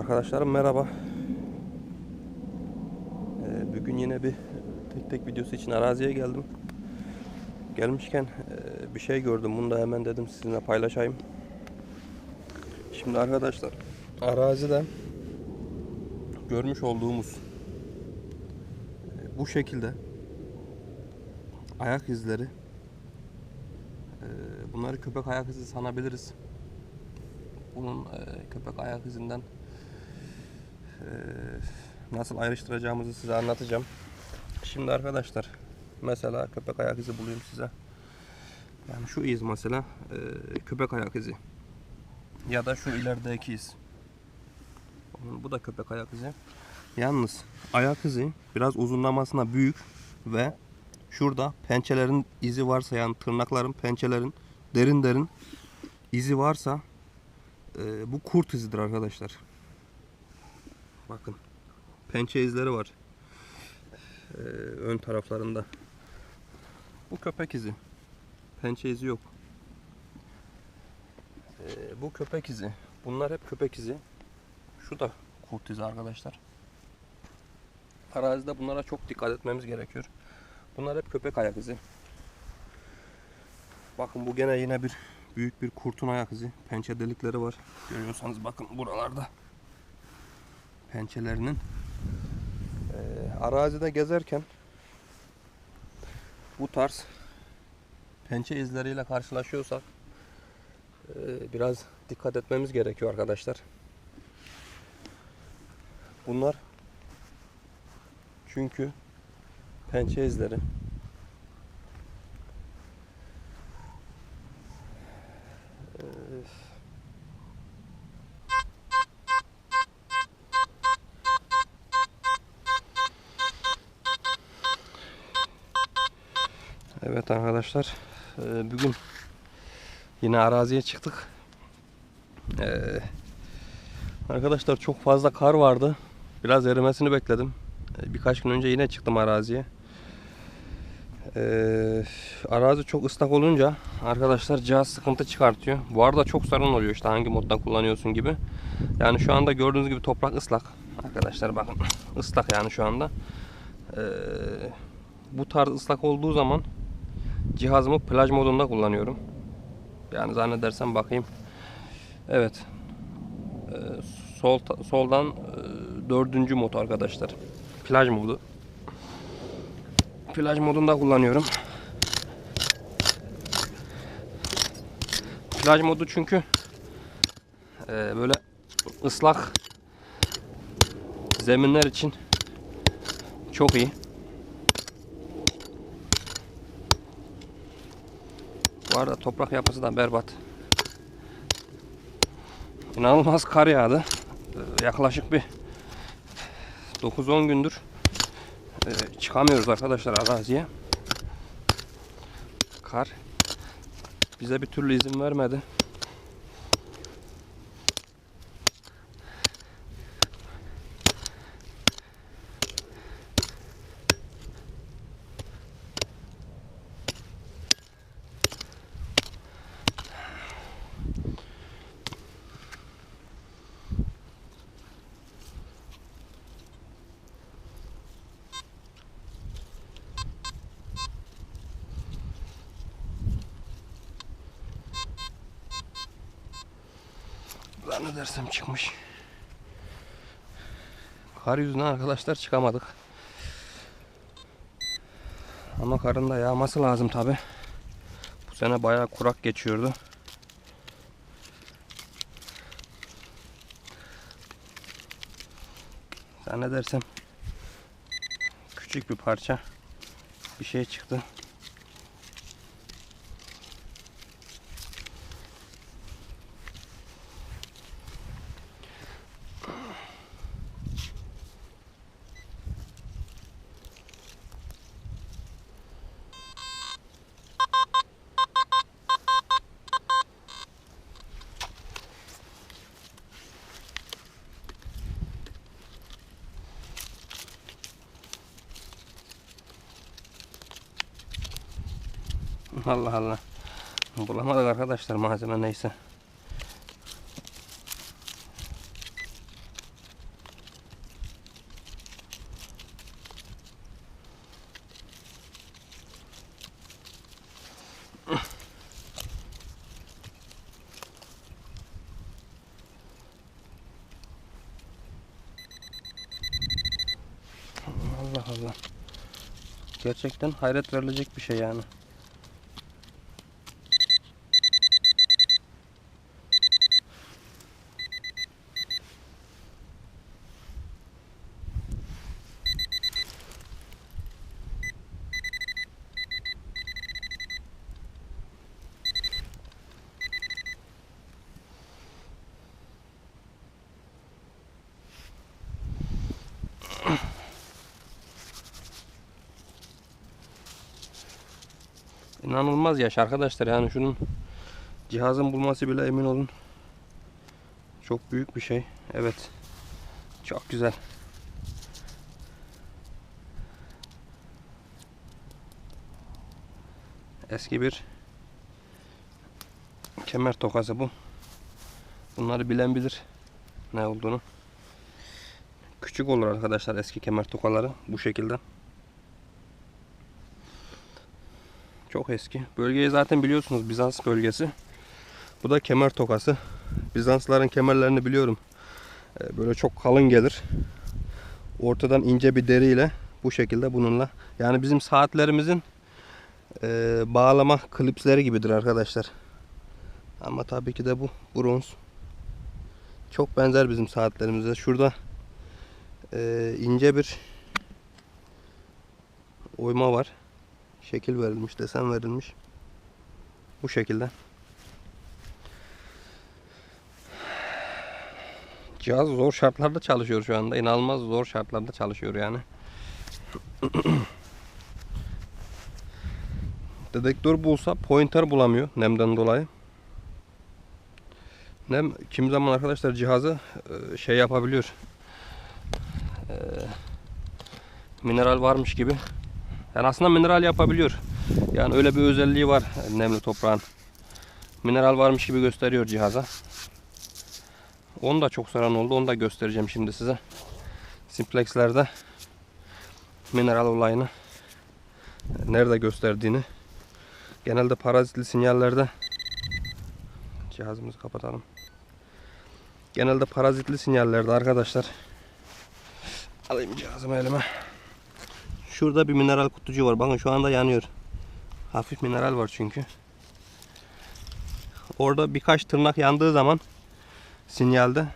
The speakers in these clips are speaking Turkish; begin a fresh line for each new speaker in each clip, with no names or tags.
Arkadaşlarım merhaba. Ee, bugün yine bir tek tek videosu için araziye geldim. Gelmişken e, bir şey gördüm. Bunu da hemen dedim sizinle paylaşayım. Şimdi arkadaşlar arazide görmüş olduğumuz e, bu şekilde ayak izleri e, bunları köpek ayak izi sanabiliriz. Bunun e, köpek ayak izinden nasıl ayrıştıracağımızı size anlatacağım. Şimdi arkadaşlar mesela köpek ayak izi bulayım size. Yani şu iz mesela e, köpek ayak izi. Ya da şu ilerideki iz. Bu da köpek ayak izi. Yalnız ayak izi biraz uzunlamasına büyük ve şurada pençelerin izi varsa yani tırnakların, pençelerin derin derin izi varsa e, bu kurt izidir arkadaşlar. Bakın. Pençe izleri var. E, ön taraflarında. Bu köpek izi. Pençe izi yok. E, bu köpek izi. Bunlar hep köpek izi. Şu da kurt izi arkadaşlar. Arazide bunlara çok dikkat etmemiz gerekiyor. Bunlar hep köpek ayak izi. Bakın bu gene yine bir büyük bir kurtun ayak izi. Pençe delikleri var. Görüyorsanız bakın buralarda. Pençelerinin. Ee, arazide gezerken bu tarz pençe izleriyle karşılaşıyorsak e, biraz dikkat etmemiz gerekiyor arkadaşlar. Bunlar çünkü pençe izleri. Evet arkadaşlar e, bugün yine araziye çıktık. Ee, Arkadaşlar çok fazla kar vardı. Biraz erimesini bekledim. Ee, Birkaç gün önce yine çıktım araziye. Ee, arazi çok ıslak olunca arkadaşlar cihaz sıkıntı çıkartıyor. Bu arada çok sorun oluyor işte hangi modda kullanıyorsun gibi. Yani şu anda gördüğünüz gibi toprak ıslak. Arkadaşlar bakın ıslak yani şu anda. Ee, bu tarz ıslak olduğu zaman cihazımı plaj modunda kullanıyorum. Yani zannedersem bakayım. Evet. Ee, sol soldan e, dördüncü mod arkadaşlar. Plaj modu. Plaj modunda kullanıyorum. Plaj modu çünkü e, böyle ıslak zeminler için çok iyi. Bu arada toprak yapısı da berbat. İnanılmaz kar yağdı. Ee, Yaklaşık bir 9-10 gündür e, çıkamıyoruz arkadaşlar araziye. Kar bize bir türlü izin vermedi. Zannedersem çıkmış. Kar yüzünden arkadaşlar çıkamadık. Ama karın da yağması lazım tabi. Bu sene bayağı kurak geçiyordu. Zannedersem küçük bir parça bir şey çıktı. Allah Allah. Bulamadık arkadaşlar malzeme neyse. Allah Allah. Gerçekten hayret verilecek bir şey yani. İnanılmaz yaş arkadaşlar yani şunun cihazın bulması bile emin olun çok büyük bir şey. Evet. Çok güzel. Eski bir kemer tokası bu. Bunları bilen bilir ne olduğunu. Küçük olur arkadaşlar eski kemer tokaları bu şekilde. Çok eski. Bölgeyi zaten biliyorsunuz Bizans bölgesi. Bu da kemer tokası. Bizansların kemerlerini biliyorum. Ee, Böyle çok kalın gelir. Ortadan ince bir deriyle bu şekilde bununla. Yani bizim saatlerimizin e, bağlama klipsleri gibidir arkadaşlar. Ama tabii ki de bu bronz. Çok benzer bizim saatlerimize. Şurada e, ince bir oyma var şekil verilmiş, desen verilmiş. Bu şekilde. Cihaz zor şartlarda çalışıyor şu anda. İnanılmaz zor şartlarda çalışıyor yani. Dedektör bulsa pointer bulamıyor nemden dolayı. Nem kim zaman arkadaşlar cihazı e, şey yapabiliyor. E, mineral varmış gibi yani aslında mineral yapabiliyor. Yani öyle bir özelliği var nemli toprağın. Mineral varmış gibi gösteriyor cihaza. Onu da çok saran oldu. Onu da göstereceğim şimdi size. Simplex'lerde mineral olayını nerede gösterdiğini genelde parazitli sinyallerde cihazımızı kapatalım. Genelde parazitli sinyallerde arkadaşlar alayım cihazımı elime. Şurada bir mineral kutucuğu var. Bakın şu anda yanıyor. Hafif mineral var çünkü. Orada birkaç tırnak yandığı zaman sinyalde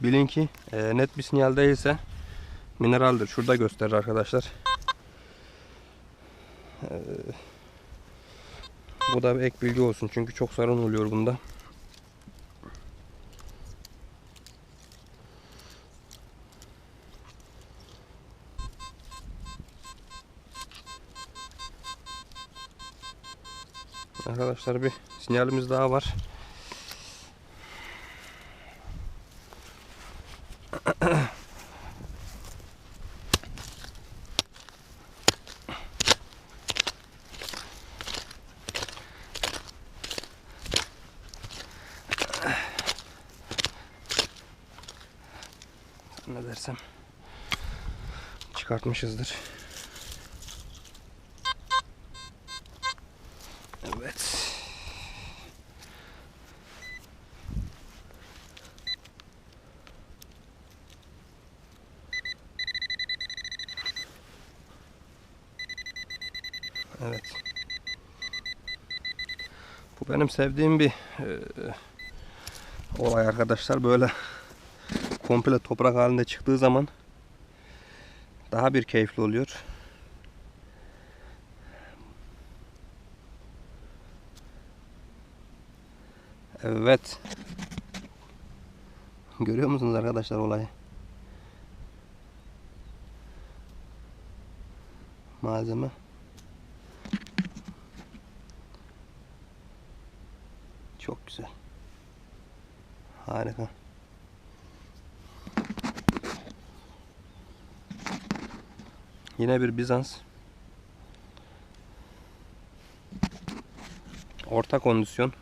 bilin ki e, net bir sinyal değilse mineraldir. Şurada gösterir arkadaşlar. E, bu da bir ek bilgi olsun çünkü çok sorun oluyor bunda. Arkadaşlar bir sinyalimiz daha var. ne dersem çıkartmışızdır. Evet. Evet. Bu benim sevdiğim bir e, olay arkadaşlar. Böyle komple toprak halinde çıktığı zaman daha bir keyifli oluyor. Evet. Görüyor musunuz arkadaşlar olayı? Malzeme. Çok güzel. Harika. Yine bir Bizans. Orta kondisyon.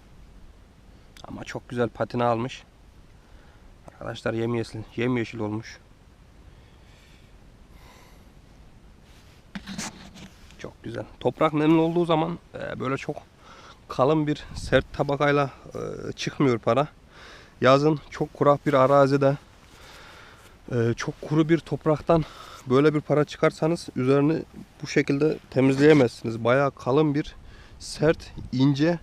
Ama çok güzel patina almış. Arkadaşlar yemyeşil, yemyeşil olmuş. Çok güzel. Toprak nemli olduğu zaman e, böyle çok kalın bir sert tabakayla e, çıkmıyor para. Yazın çok kurak bir arazide e, çok kuru bir topraktan böyle bir para çıkarsanız üzerini bu şekilde temizleyemezsiniz. Bayağı kalın bir sert, ince,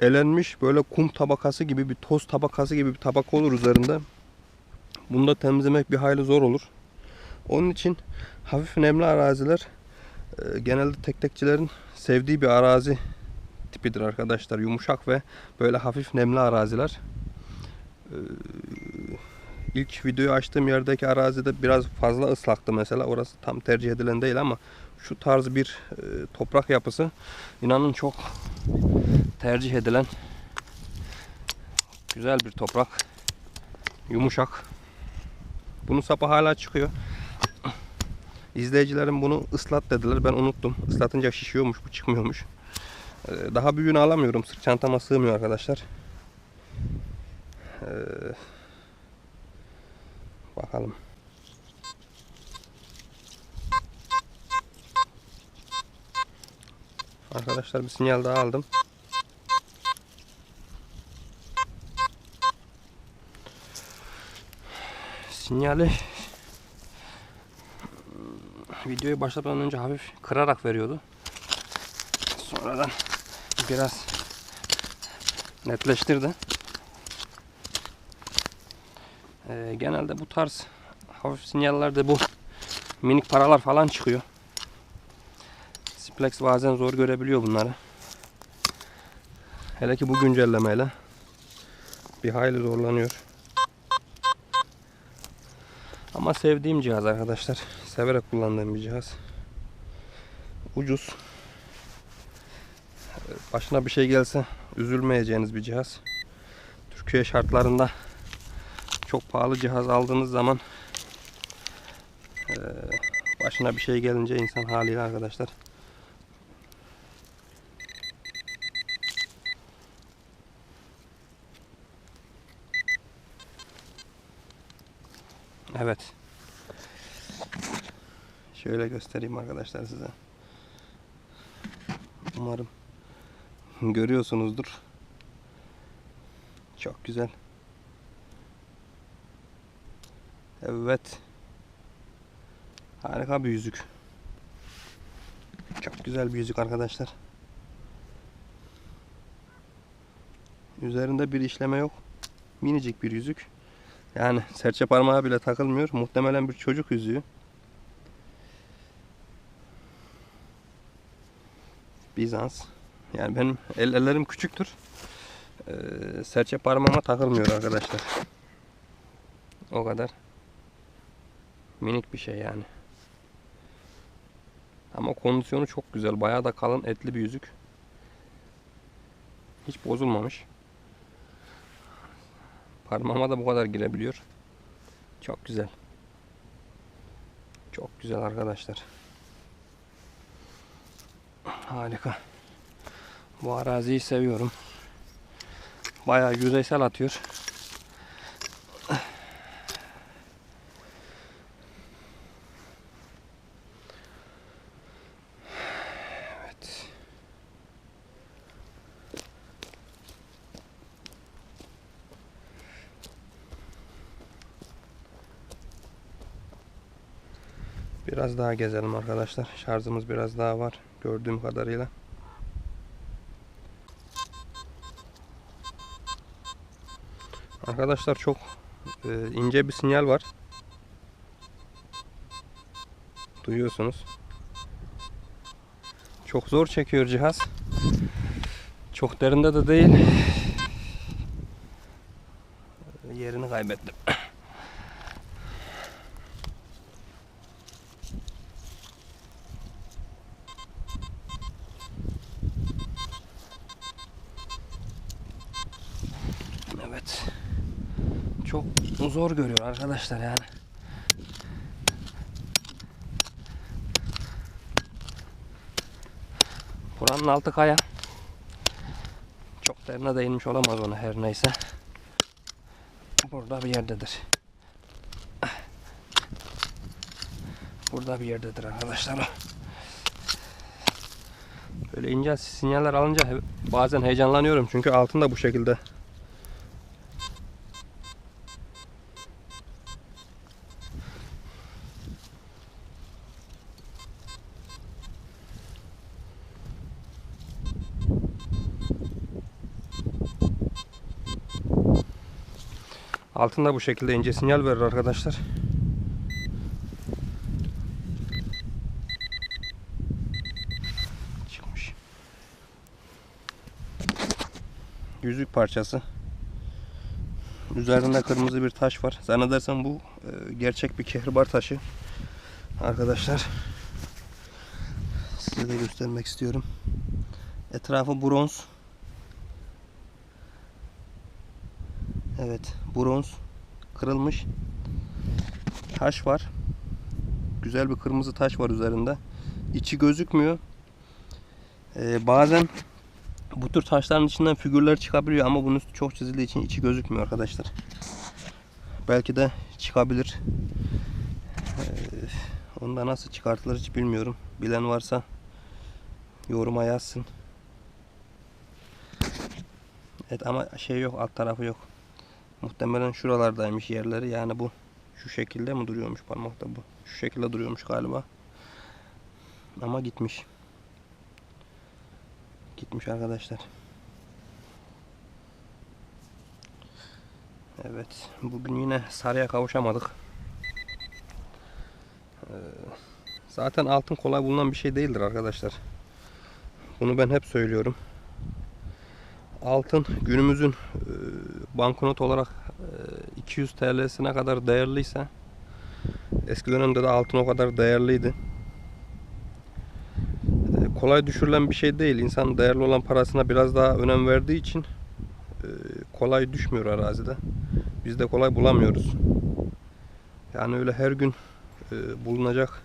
elenmiş böyle kum tabakası gibi bir toz tabakası gibi bir tabaka olur üzerinde. Bunu da temizlemek bir hayli zor olur. Onun için hafif nemli araziler e, genelde tek tekçilerin sevdiği bir arazi tipidir arkadaşlar. Yumuşak ve böyle hafif nemli araziler. Ee, ilk videoyu açtığım yerdeki arazide biraz fazla ıslaktı mesela. Orası tam tercih edilen değil ama şu tarz bir e, toprak yapısı inanın çok tercih edilen güzel bir toprak. Yumuşak. Bunun sapı hala çıkıyor. İzleyicilerim bunu ıslat dediler. Ben unuttum. Islatınca şişiyormuş bu çıkmıyormuş. Ee, Daha büyüğünü alamıyorum. Sırt çantama sığmıyor arkadaşlar. Ee, bakalım. Arkadaşlar bir sinyal daha aldım. Sinyali videoyu başlamadan önce hafif kırarak veriyordu. Sonradan biraz netleştirdi. Ee, genelde bu tarz hafif sinyallerde bu minik paralar falan çıkıyor. Splex bazen zor görebiliyor bunları. Hele ki bu güncellemeyle bir hayli zorlanıyor. Ama sevdiğim cihaz arkadaşlar. Severek kullandığım bir cihaz. Ucuz. Başına bir şey gelse üzülmeyeceğiniz bir cihaz. Türkiye şartlarında çok pahalı cihaz aldığınız zaman eee, başına bir şey gelince insan haliyle arkadaşlar Evet. Şöyle göstereyim arkadaşlar size. Umarım görüyorsunuzdur. Çok güzel. Evet. Harika bir yüzük. Çok güzel bir yüzük arkadaşlar. Üzerinde bir işleme yok. Minicik bir yüzük. Yani serçe parmağı bile takılmıyor. Muhtemelen bir çocuk yüzüğü. Bizans. Yani benim el, ellerim küçüktür. Ee, serçe parmağıma takılmıyor arkadaşlar. O kadar. Minik bir şey yani. Ama kondisyonu çok güzel. Bayağı da kalın etli bir yüzük. Hiç bozulmamış. Parmağıma da bu kadar girebiliyor. Çok güzel. Çok güzel arkadaşlar. Harika. Bu araziyi seviyorum. Bayağı yüzeysel atıyor. Evet. Biraz daha gezelim arkadaşlar. Şarjımız biraz daha var gördüğüm kadarıyla. Arkadaşlar çok e, ince bir sinyal var. Duyuyorsunuz. Çok zor çekiyor cihaz. Çok derinde de değil. Yerini kaybettim. Evet. Çok zor görüyor arkadaşlar yani. Buranın altı kaya. Çok derine değinmiş olamaz ona her neyse. Burada bir yerdedir. Burada bir yerdedir arkadaşlar. Böyle ince sinyaller alınca bazen heyecanlanıyorum çünkü altında bu şekilde Altında bu şekilde ince sinyal verir arkadaşlar. Çıkmış. Yüzük parçası. Üzerinde kırmızı bir taş var. Zannedersem bu e, gerçek bir kehribar taşı. Arkadaşlar size de göstermek istiyorum. Etrafı bronz. Evet, bronz kırılmış. Taş var. Güzel bir kırmızı taş var üzerinde. İçi gözükmüyor. Ee, bazen bu tür taşların içinden figürler çıkabiliyor ama bunun üstü çok çizildiği için içi gözükmüyor arkadaşlar. Belki de çıkabilir. Ee, onu da nasıl çıkartılır hiç bilmiyorum. Bilen varsa yoruma yazsın. Evet ama şey yok alt tarafı yok. Muhtemelen şuralardaymış yerleri. Yani bu şu şekilde mi duruyormuş parmakta bu? Şu şekilde duruyormuş galiba. Ama gitmiş. Gitmiş arkadaşlar. Evet. Bugün yine sarıya kavuşamadık. Ee, zaten altın kolay bulunan bir şey değildir arkadaşlar. Bunu ben hep söylüyorum. Altın günümüzün e, banknot olarak e, 200 TL'sine kadar değerliyse eski dönemde de altın o kadar değerliydi. E, kolay düşürülen bir şey değil. İnsan değerli olan parasına biraz daha önem verdiği için e, kolay düşmüyor arazide. Biz de kolay bulamıyoruz. Yani öyle her gün e, bulunacak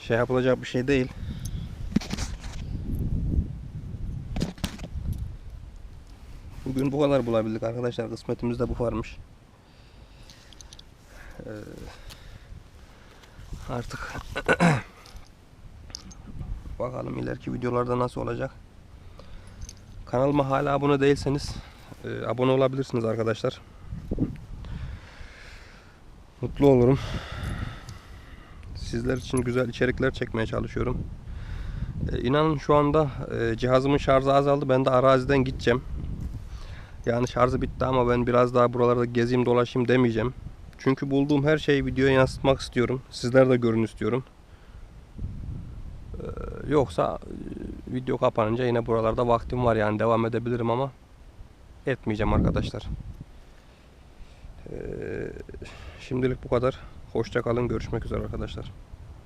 şey yapılacak bir şey değil. Bugün bu kadar bulabildik arkadaşlar. Kısmetimizde bu varmış. Ee, artık bakalım ileriki videolarda nasıl olacak. Kanalıma hala abone değilseniz e, abone olabilirsiniz arkadaşlar. Mutlu olurum. Sizler için güzel içerikler çekmeye çalışıyorum. E, inanın şu anda e, cihazımın şarjı azaldı. Ben de araziden gideceğim. Yani şarjı bitti ama ben biraz daha buralarda gezeyim dolaşayım demeyeceğim. Çünkü bulduğum her şeyi videoya yansıtmak istiyorum. Sizler de görün istiyorum. Ee, yoksa e, video kapanınca yine buralarda vaktim var yani devam edebilirim ama etmeyeceğim arkadaşlar. Ee, şimdilik bu kadar. Hoşça kalın. Görüşmek üzere arkadaşlar.